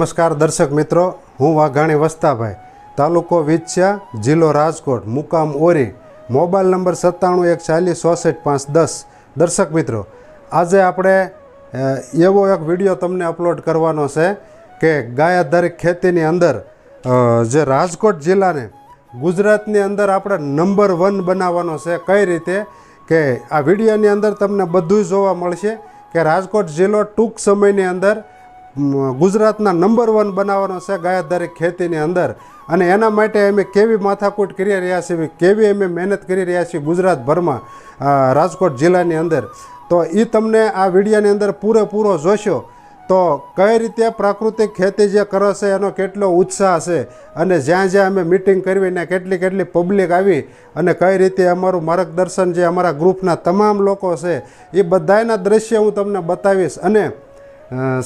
નમસ્કાર દર્શક મિત્રો, હું વાઘાણી વસ્તાભાઈ. તાલુકો વિછ્યા, જિલ્લો રાજકોટ, મુકામ ઓરી. મોબાઈલ નંબર સત્તાણું એક ચાલીસ ચોસઠ પાંચ દસ. દર્શક મિત્રો, આજે આપણે એવો એક વીડિયો તમને અપલોડ કરવાનો છે કે ગાય ખેતીની અંદર જે રાજકોટ જિલ્લાને ગુજરાતની અંદર આપણે નંબર વન બનાવવાનો છે. કઈ રીતે? કે આ વિડીયોની અંદર તમને બધું જોવા મળશે કે રાજકોટ જિલ્લો ટૂંક સમયની અંદર ગુજરાતના નંબર વન બનાવવાનો છે ગાયધારી ખેતીની અંદર. અને એના માટે અમે કેવી માથાકૂટ કરી રહ્યા છીએ કેવી અમે મહેનત કરી રહ્યા છીએ ગુજરાતભરમાં રાજકોટ જિલ્લાની અંદર. તો એ તમને આ વિડીયાની અંદર પૂરેપૂરો જોશો. તો કઈ રીતે પ્રાકૃતિક ખેતી જે કરે છે એનો કેટલો ઉત્સાહ છે અને જ્યાં જ્યાં અમે મિટિંગ કરવી ને કેટલી કેટલી પબ્લિક આવી અને કઈ રીતે અમારું માર્ગદર્શન જે અમારા ગ્રુપના તમામ લોકો છે એ બધાયના દ્રશ્ય હું તમને બતાવીશ. અને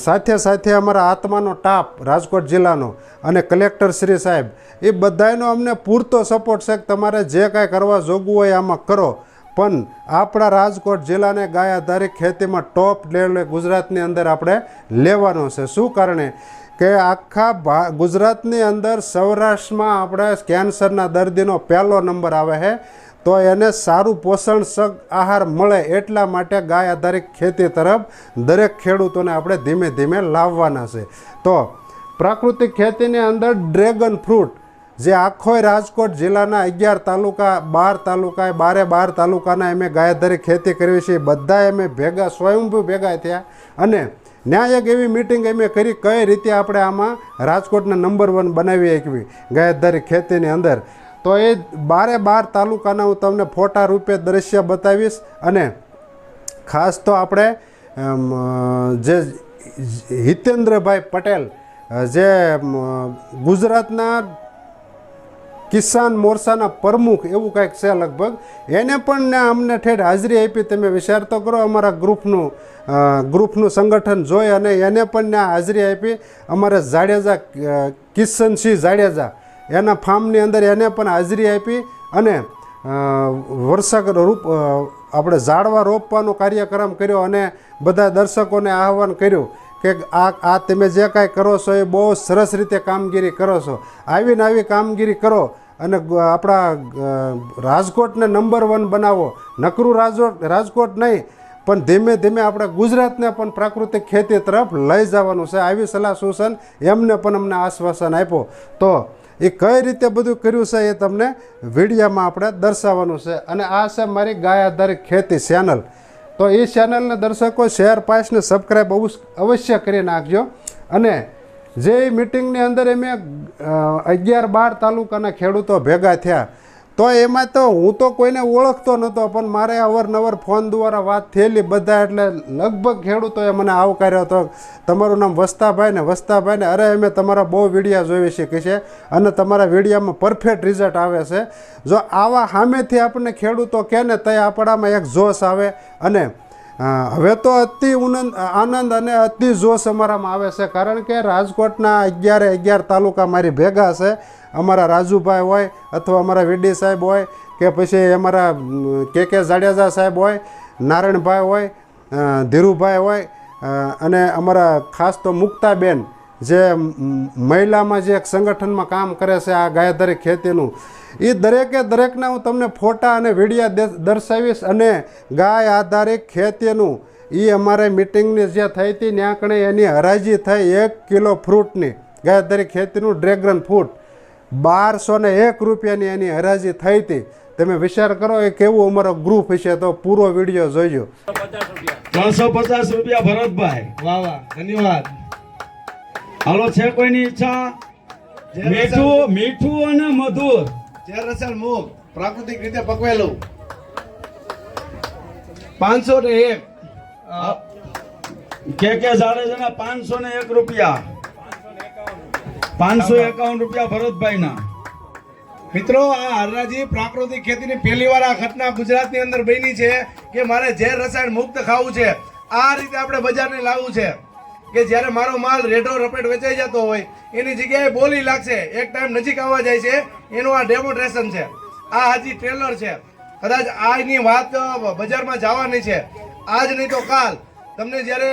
સાથે સાથે અમારા આત્માનો ટાપ રાજકોટ જિલ્લાનો અને કલેક્ટર શ્રી સાહેબ, એ બધાયનો અમને પૂરતો સપોર્ટ છે કે તમારે જે કાંઈ કરવા જોગવું હોય આમાં કરો. પણ આપણા રાજકોટ જિલ્લાને ગાય આધારિત ખેતીમાં ટોપ લેવલે ગુજરાતની અંદર આપણે લેવાનો છે. શું કારણે? કે આખા ગુજરાતની અંદર સૌરાષ્ટ્રમાં આપણે કેન્સરના દર્દીનો પહેલો નંબર આવે છે. તો એને સારું પોષણ સગ આહાર મળે એટલા માટે ગાય આધારિત ખેતી તરફ દરેક ખેડૂતોને આપણે ધીમે ધીમે લાવવાના છે. તો પ્રાકૃતિક ખેતીની અંદર ડ્રેગન ફ્રૂટ, જે આખોય રાજકોટ જિલ્લાના અગિયાર તાલુકા, બાર તાલુકા બારે બાર તાલુકાના અમે ગાયધારી ખેતી કરવી છે. બધા અમે ભેગા, સ્વયંભૂ ભેગા થયા. અને ન્યાયક એવી મિટિંગ અમે કરી કઈ રીતે આપણે આમાં રાજકોટને નંબર વન બનાવી શકવી ગાયધારી ખેતીની અંદર. તો એ બારે બાર તાલુકાના હું તમને ફોટા રૂપે દ્રશ્ય બતાવીશ અને ખાસ તો આપણે જે હિતેન્દ્રભાઈ પટેલ, જે ગુજરાતના કિસાન મોરચાના પ્રમુખ એવું કાંઈક છે લગભગ, એને પણ ને અમને ઠેઠ હાજરી આપી તમે વિચાર તો કરો અમારા ગ્રુપનું ગ્રુપનું સંગઠન જોઈ અને એને પણ ને હાજરી આપી અમારે જાડેજા કિશનસિંહ જાડેજા એના ફાર્મની અંદર એને પણ હાજરી આપી અને અ, વર્ષક રૂપ આપણે ઝાડવા રોપવાનો કાર્યક્રમ કર્યો અને બધા દર્શકોને આહવાન કર્યું કે આ આ તમે જે કાંઈ કરો છો એ બહુ સરસ રીતે કામગીરી કરો છો. આવીને આવી કામગીરી કરો અને આપણા રાજકોટને નંબર વન બનાવો. નકરું રાજકોટ રાજકોટ નહીં પણ ધીમે ધીમે આપણે ગુજરાતને પણ પ્રાકૃતિક ખેતી તરફ લઈ જવાનું છે. આવી સલાહ સૂચન એમને પણ અમને આશ્વાસન આપ્યો. તો એ કઈ રીતે બધું કર્યું છે એ તમને વિડીયામાં આપણે દર્શાવવાનું છે. અને આ છે મારી ગાય આધારિત ખેતી ચેનલ તો એ ચેનલને દર્શકો શેર પાસને સબસ્ક્રાઈબ અવશ્ય કરી નાખજો. અને જે મિટિંગની અંદર એ મેં અગિયાર બાર તાલુકાના ખેડૂતો ભેગા થયા તો એમાં તો હું તો કોઈને ઓળખતો નહોતો પણ મારે અવારનવાર ફોન દ્વારા વાત થયેલી બધા એટલે લગભગ ખેડૂતોએ મને આવકાર્યો હતો તમારું નામ વસ્તાભાઈ ને વસ્તાભાઈ ને અરે અમે તમારા બહુ વિડીયા જોઈ શકીએ છે અને તમારા વિડીયામાં પરફેક્ટ રિઝલ્ટ આવે છે. જો આવા સામેથી આપણને ખેડૂતો કહે ને તો આપણામાં એક જોશ આવે અને હવે તો અતિ આનંદ અને અતિ જોશ અમારામાં આવે છે. કારણ કે રાજકોટના અગિયારે અગિયાર તાલુકા મારી ભેગા છે. અમારા રાજુભાઈ હોય અથવા અમારા વીડી સાહેબ હોય કે પછી અમારા કે કે જાડેજા સાહેબ હોય નારાયણભાઈ હોય ધીરુભાઈ હોય અને અમારા ખાસ તો મુક્તાબેન જે મહિલામાં જે એક સંગઠનમાં કામ કરે છે આ ગાયધરી ખેતીનું એ દરેકે દરેકના હું તમને ફોટા અને વિડીયા દર્શાવીશ અને ગાય આધારિત ખેતીનું એ અમારે મિટિંગની જે થઈ હતી ત્યાં કણે એની હરાજી થઈ એક કિલો ફ્રૂટની ગાય આધારિત ખેતીનું ડ્રેગન ફ્રૂટ બારસો ને એક રૂપિયાની એની હરાજી થઈ હતી. તમે વિચાર કરો એ કેવું અમારો ગ્રુપ હશે તો પૂરો વીડિયો જોઈજો ત્રણસો પચાસ રૂપિયા ભરતભાઈ. વાહ વાહ ધન્યવાદ. હાલો છે કોઈની ઈચ્છા? મીઠું મીઠું અને મધુર. જે રસલ મુખ પ્રાકૃતિક રીતે પકવેલું. પાંચસો ને એક. કે કે જાડેજાના પાંચસો ને એક રૂપિયા. પાંચસો એકાવન રૂપિયા ભરતભાઈ ના મિત્રો આ હરરાજી પ્રાકૃતિક ખેતીની પહેલી વાર આ ઘટના ગુજરાતની અંદર બની છે કે મારે ઝેર રસાયણ મુક્ત ખાવું છે. આ રીતે આપણે બજારને લાવવું છે કે જ્યારે મારો માલ રેઢો રપેટ વેચાઈ જતો હોય એની જગ્યાએ બોલી લાગશે. એક ટાઈમ નજીક આવવા જાય છે. એનું આ ડેમોન્સ્ટ્રેશન છે. આ હજી ટ્રેલર છે. કદાચ આની વાત બજારમાં જવાની છે. આજ નહીં તો કાલ. તમને જ્યારે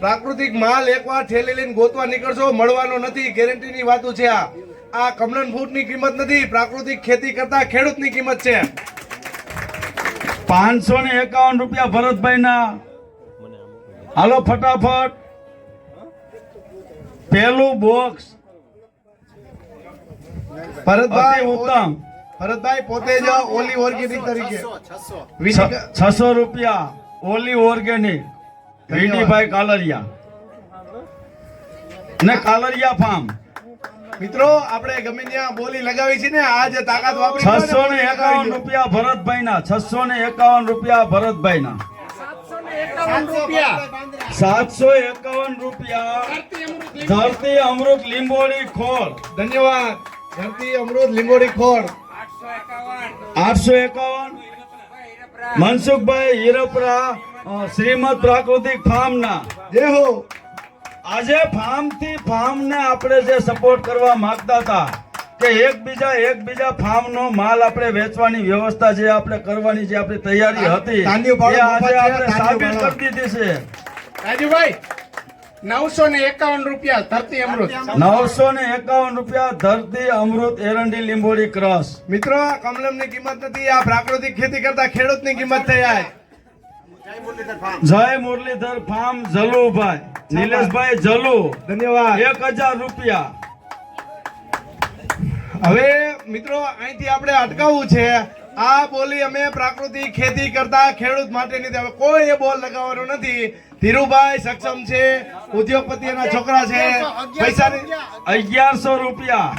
પ્રાકૃતિક માલ એકવાર ઠેલી લઈને ગોતવા નીકળશો મળવાનો નથી ગેરંટીની વાતો છે આ. આ કમલન ફૂટની કિંમત નથી પ્રાકૃતિક ખેતી કરતા ખેડૂતની કિંમત છે. પાંચસો ને એકાવન રૂપિયા ભરતભાઈ ના હાલો ફટાફટ. પેલું બોક્સ ભરતભાઈ ઉત્તમ. ભરતભાઈ પોતે જ ઓલી ઓર્ગેનિક તરીકે. છસો રૂપિયા ઓલી ઓર્ગેનિક વીડીભાઈ કાલરિયા. ને કાલરિયા ફાર્મ મિત્રો આપણે ગમે ત્યાં બોલી લગાવી છે ને આજે તાકાત વાપરી છસો ને એકાવન રૂપિયા ભરતભાઈ ના છસો ને એકાવન રૂપિયા ભરતભાઈ ના સાતસો એકાવન રૂપિયા. ધરતી અમૃત લીંબોડી ખોળ. ધન્યવાદ. ધરતી અમૃત લીંબોડી ખોળ. આઠસો એકાવન. મનસુખભાઈ હીરપરા. શ્રીમદ પ્રાકૃતિક ફાર્મ ના દેહો આજે ફાર્મથી ફાર્મ ને આપણે જે સપોર્ટ કરવા માંગતા હતા કે એકબીજા એકબીજા ફાર્મ નો માલ આપણે વેચવાની વ્યવસ્થા જે આપણે કરવાની જે આપણી તૈયારી હતી એ આજે આપણે સાબિત કરી દીધી છે. રાજુભાઈ નવસો ને એકાવન રૂપિયા ધરતી અમૃત. નવસો ને એકાવન રૂપિયા ધરતી અમૃત એરંડી લીંબોડી ક્રસ. મિત્રો કમલમની કિંમત નથી આ પ્રાકૃતિક ખેતી કરતા ખેડૂતની કિંમત થઈ આ જય મુરલીધર ફાર્મ જલુભાઈ. નિલેશભાઈ જલુ. ધન્યવાદ. એક હજાર રૂપિયા. હવે મિત્રો અહીંથી આપણે અટકાવવું છે. આ બોલી અમે પ્રાકૃતિક ખેતી કરતા ખેડૂત માટેની. હવે કોઈ એ બોલ લગાવવાનો નથી. ધીરુભાઈ સક્ષમ છે ઉદ્યોગપતિ એના છોકરા છે. પૈસા અગિયારસો રૂપિયા.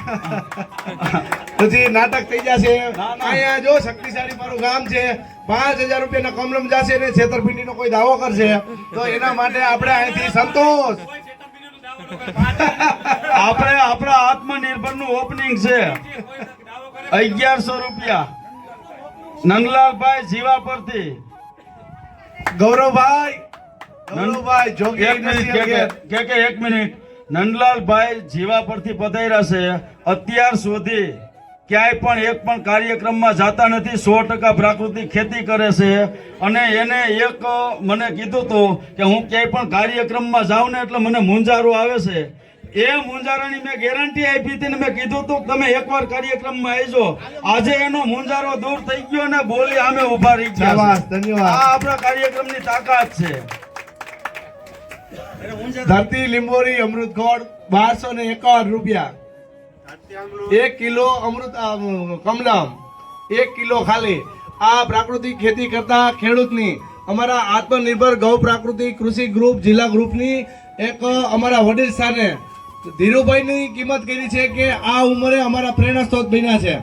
પછી નાટક થઈ જશે. અહીંયા જો શક્તિશાળી મારું ગામ છે. પાંચ હજાર રૂપિયાના કમલમ જશે ને છેતરપિંડીનો કોઈ દાવો કરશે. તો એના માટે આપણે અહીંથી સંતોષ. આપણે આપણા આત્મનિર્ભરનું ઓપનિંગ છે. અગિયારસો રૂપિયા. નંદલાલભાઈ જીવા પરથી. ગૌરવભાઈ ગૌરવભાઈ જોગી કે કે- કે કે એક મિનિટ. નંદલાલભાઈ જીવા પરથી પધાર્યા છે અત્યાર સુધી. ક્યાંય પણ એક પણ કાર્યક્રમમાં જાતા નથી સો ટકા પ્રાકૃતિક ખેતી કરે છે. અને એને એક મને કીધું હતું કે હું ક્યાંય પણ કાર્યક્રમમાં જાઉં ને એટલે મને મૂંઝારો આવે છે. એ મૂંઝારાની મેં ગેરંટી આપી હતી ને મેં કીધું હતું તમે એકવાર કાર્યક્રમમાં આવજો. આજે એનો મૂંઝારો દૂર થઈ ગયો ને બોલી અમે ઊભા રહી ગયા ધન્યવાદ. આ આપણા કાર્યક્રમની તાકાત છે. ધરતી લીંબોરી અમૃતખોડ બારસો ને એકાવન રૂપિયા. એક કિલો અમૃત કમલમ. એક કિલો ખાલી. આ પ્રાકૃતિક ખેતી કરતા ખેડૂતની અમારા આત્મનિર્ભર ગૌ પ્રાકૃતિક કૃષિ ગ્રુપ જિલ્લા ગ્રુપની એક અમારા વડીલ સ્થાને ધીરુભાઈની કિંમત કરી છે કે આ ઉંમરે અમારા પ્રેરણા સ્ત્રોત બન્યા છે.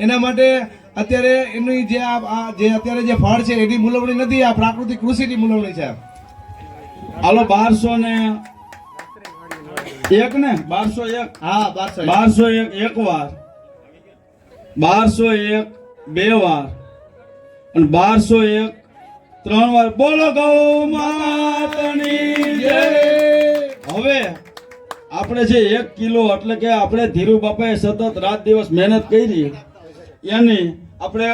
એના માટે અત્યારે એની જે આ આ જે અત્યારે જે ફળ છે એની મૂલવણી નથી આ પ્રાકૃતિક કૃષિની મૂલવણી છે. હાલો બારસો ને એક ને? બારસો એક. હા બારસો બારસો એક એક વાર. બારસો એક બે વાર. અને બારસો એક ત્રણ વાર. બોલો ગૌ માતાની જય. હવે આપણે જે એક કિલો એટલે કે આપણે ધીરુ બાપાએ સતત રાત દિવસ મહેનત કરી એની આપણે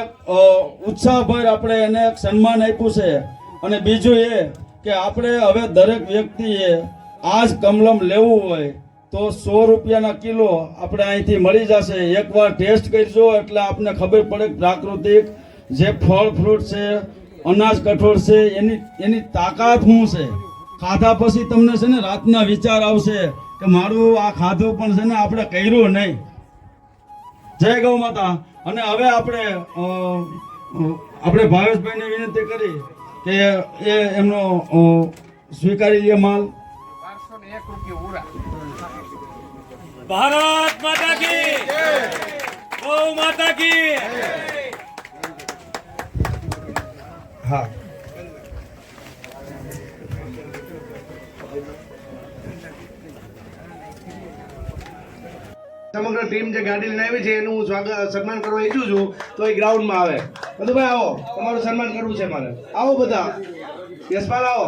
ઉત્સાહભર આપણે એને સન્માન આપ્યું છે. અને બીજું એ કે આપણે હવે દરેક વ્યક્તિએ આ જ કમલમ લેવું હોય તો સો રૂપિયાના કિલો આપણે અહીંથી મળી જશે. એકવાર ટેસ્ટ કરજો, એટલે આપને ખબર પડે પ્રાકૃતિક જે ફળ, ફ્રૂટ છે, અનાજ કઠોળ છે, એની એની તાકાત શું છે? ખાધા પછી તમને છે ને રાતના વિચાર આવશે કે મારું આ ખાધું પણ છે ને આપણે કર્યું નહીં. જય ગૌ માતા. અને હવે આપણે આપણે ભાવેશભાઈને વિનંતી કરી કે એ એમનો સ્વીકારી લે માલ. ભારત માતા કી ગૌ માતા કી હા. સમગ્ર ટીમ જે ગાડી લઈને આવી છે એનું હું સ્વાગત સન્માન કરવા ઈચ્છું છું તો એ ગ્રાઉન્ડમાં આવે. બધું ભાઈ આવો. તમારું સન્માન કરવું છે મારે. આવો બધા. યશપાલ આવો.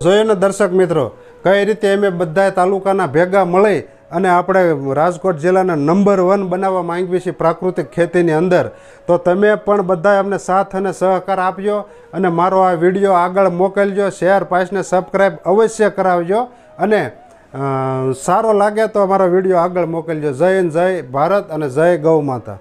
જોયું ને દર્શક મિત્રો, કઈ રીતે અમે બધા તાલુકાના ભેગા મળી અને આપણે રાજકોટ જિલ્લાના નંબર વન બનાવવા માંગીએ છીએ પ્રાકૃતિક ખેતીની અંદર. તો તમે પણ બધાએ અમને સાથ અને સહકાર આપ્યો અને મારો આ વીડિયો આગળ મોકલજો શેર પાસને સબસ્ક્રાઈબ અવશ્ય કરાવજો અને સારો લાગે તો અમારો વીડિયો આગળ મોકલજો. જય જય ભારત અને જય ગૌ માતા.